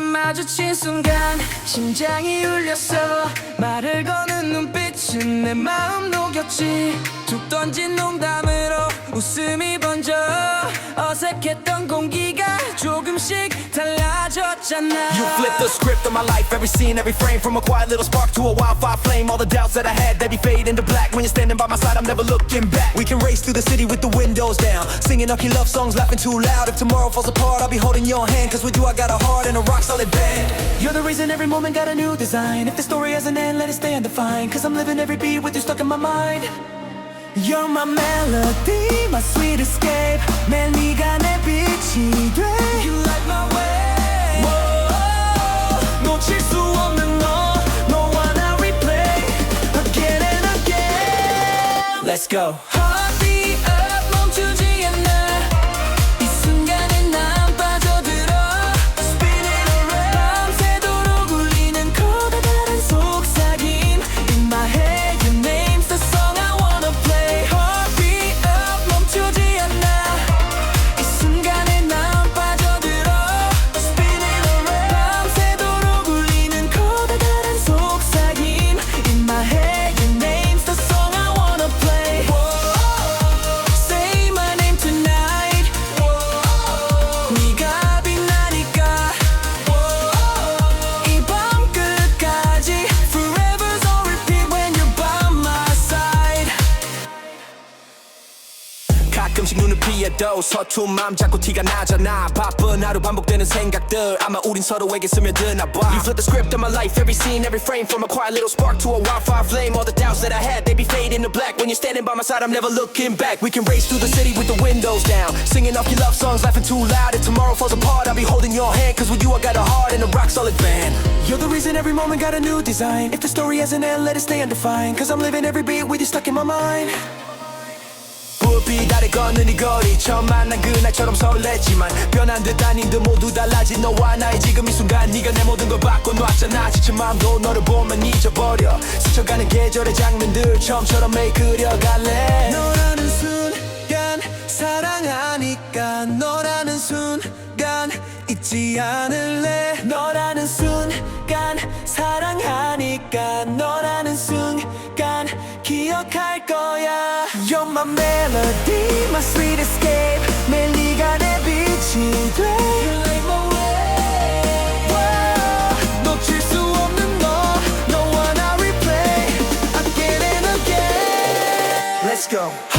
마주친 순간 심장이 울렸어 말을 거는 눈빛은 내 마음 녹였지. 툭 던진 농담으로 웃음이 번져 어색했던 공기가 조금씩 You flipped the script of my life, every scene, every frame From a quiet little spark to a wildfire flame All the doubts that I had, they be fade into black When you're standing by my side, I'm never looking back We can race through the city with the windows down Singing our key love songs, laughing too loud If tomorrow falls apart, I'll be holding your hand Cause with you I got a heart and a rock solid band You're the reason every moment got a new design If the story has an end, let it stay undefined Cause I'm living every beat with you stuck in my mind You're my melody, my sweet escape 매일 네가 내 빛이 돼 Let's go 눈을 피해도 서툰 마음 자꾸 티가 나잖아 바쁜 하루 반복되는 생각들 아마 우린 서로에게 스며드나 봐 You flip the script of my life every scene every frame From a quiet little spark to a wildfire flame All the doubts that I had they be fading to black When you're standing by my side I'm never looking back We can race through the city with the windows down Singing off your love songs laughing too loud If tomorrow falls apart I'll be holding your hand Cause with you I got a heart and a rock solid band You're the reason every moment got a new design If the story has an end let it stay undefined Cause I'm living every beat with you stuck in my mind 아래 걷는 이 거리. 처음 만난 그날처럼 설레지만 변한 듯 아닌 듯 모두 달라진 너와 나의 지금 이 순간 네가 내 모든 걸 바꿔놨잖아. 지친 마음도 너를 보면 잊어버려. 스쳐가는 계절의 장면들 처음처럼 매일 그려갈래. 너라는 순간 사랑하니까 너라는 순간 잊지 않을래. 너라는 순간 사랑하니까 너라는 거야. You're my melody, my sweet escape. 매일 네가 내 빛이 돼. You light my way. Replay. Again and again. Let's go.